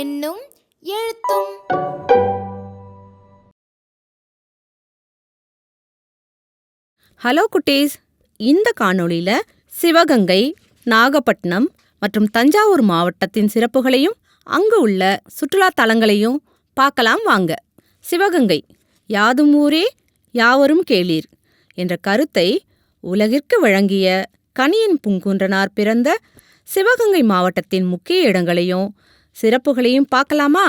என்னும் எழுத்தும் ஹலோ குட்டீஸ். இந்த காணொளியில சிவகங்கை நாகப்பட்டினம் மற்றும் தஞ்சாவூர் மாவட்டத்தின் சிறப்புகளையும் அங்கு உள்ள சுற்றுலா தலங்களையும் பார்க்கலாம் வாங்க. சிவகங்கை யாதும் ஊரே யாவரும் கேளீர் என்ற கருத்தை உலகிற்கு வழங்கிய கனியின் பூங்குன்றனார் பிறந்த சிவகங்கை மாவட்டத்தின் முக்கிய இடங்களையும் சிறப்புகளையும் பார்க்கலாமா?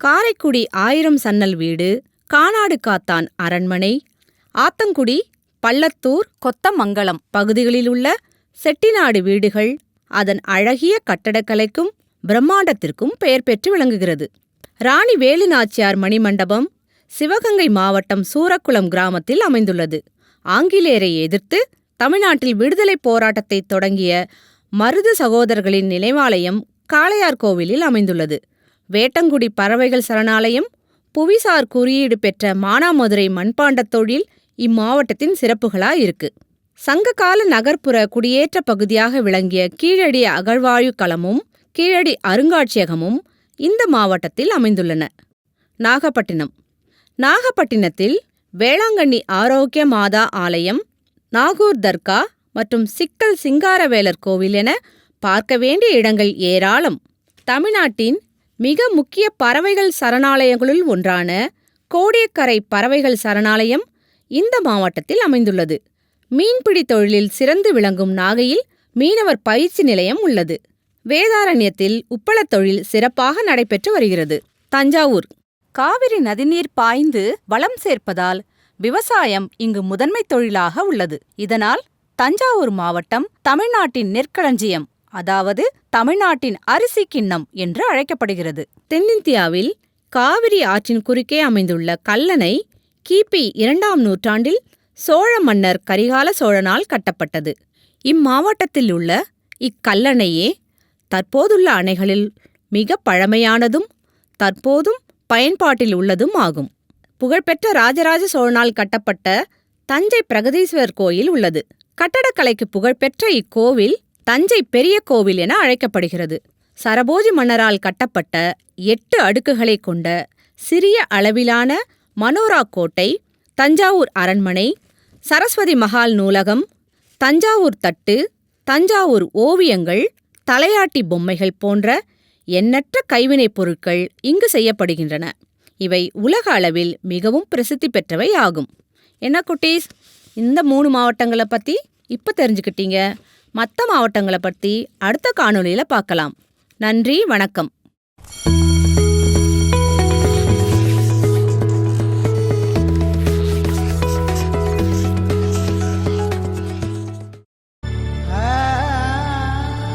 காரைக்குடி ஆயிரம் சன்னல் வீடு கானாடு காத்தான் அரண்மனை ஆத்தங்குடி பள்ளத்தூர் கொத்தமங்கலம் பகுதிகளில் உள்ள செட்டிநாடு வீடுகள் அதன் அழகிய கட்டடக்கலைக்கும் பிரம்மாண்டத்திற்கும் பெயர் பெற்று விளங்குகிறது. ராணி வேலுநாச்சியார் மணிமண்டபம் சிவகங்கை மாவட்டம் சூரக்குளம் கிராமத்தில் அமைந்துள்ளது. ஆங்கிலேயரை எதிர்த்து தமிழ்நாட்டில் விடுதலைப் போராட்டத்தை தொடங்கிய மருது சகோதரர்களின் நினைவாலயம் காளையார் கோவிலில் அமைந்துள்ளது. வேட்டங்குடி பறவைகள் சரணாலயம் புவிசார் குறியீடு பெற்ற மானாமதுரை மண்பாண்டத் தொழில் இம்மாவட்டத்தின் சிறப்புகளா இருக்கு. சங்ககால நகர்ப்புற குடியேற்ற பகுதியாக விளங்கிய கீழடி அகழ்வாயு களமும் கீழடி அருங்காட்சியகமும் இந்த மாவட்டத்தில் அமைந்துள்ளன. நாகப்பட்டினம். நாகப்பட்டினத்தில் வேளாங்கண்ணி ஆரோக்கிய மாதா ஆலயம் நாகூர் தர்கா மற்றும் சிக்கல் சிங்காரவேலர் கோவில் என பார்க்க வேண்டிய இடங்கள் ஏராளம். தமிழ்நாட்டின் மிக முக்கிய பறவைகள் சரணாலயங்களுள் ஒன்றான கோடியக்கரை பறவைகள் சரணாலயம் இந்த மாவட்டத்தில் அமைந்துள்ளது. மீன்பிடி தொழிலில் சிறந்து விளங்கும் நாகையில் மீனவர் பயிற்சி நிலையம் உள்ளது. வேதாரண்யத்தில் உப்பளத் தொழில் சிறப்பாக நடைபெற்று வருகிறது. தஞ்சாவூர். காவிரி நதிநீர் பாய்ந்து வளம் சேர்ப்பதால் விவசாயம் இங்கு முதன்மை தொழிலாக உள்ளது. இதனால் தஞ்சாவூர் மாவட்டம் தமிழ்நாட்டின் நெற்களஞ்சியம் அதாவது தமிழ்நாட்டின் அரிசி கிண்ணம் என்று அழைக்கப்படுகிறது. தென்னிந்தியாவில் காவிரி ஆற்றின் குறுக்கே அமைந்துள்ள கல்லணை கிபி இரண்டாம் நூற்றாண்டில் சோழ மன்னர் கரிகால சோழனால் கட்டப்பட்டது. இம்மாவட்டத்தில் உள்ள இக்கல்லணையே தற்போதுள்ள அணைகளில் மிக பழமையானதும் தற்போதும் பயன்பாட்டில் உள்ளதும் ஆகும். புகழ்பெற்ற ராஜராஜ சோழனால் கட்டப்பட்ட தஞ்சை பிரகதீஸ்வரர் கோயில் உள்ளது. கட்டடக்கலைக்கு புகழ்பெற்ற இக்கோவில் தஞ்சை பெரிய கோவில் என அழைக்கப்படுகிறது. சரபோஜி மன்னரால் கட்டப்பட்ட எட்டு அடுக்குகளைக் கொண்ட சிறிய அளவிலான மனோரா கோட்டை தஞ்சாவூர் அரண்மனை சரஸ்வதி மகால் நூலகம் தஞ்சாவூர் தட்டு தஞ்சாவூர் ஓவியங்கள் தலையாட்டி பொம்மைகள் போன்ற எண்ணற்ற கைவினைப் பொருட்கள் இங்கு செய்யப்படுகின்றன. இவை உலக அளவில் மிகவும் பிரசித்தி பெற்றவை ஆகும். என்ன குட்டீஸ்? இந்த மூணு மாவட்டங்களை பற்றி இப்போ தெரிஞ்சுக்கிட்டீங்க. மற்ற மாவட்டங்களை பற்றி அடுத்த காணொலியில் பார்க்கலாம் நன்றி வணக்கம்.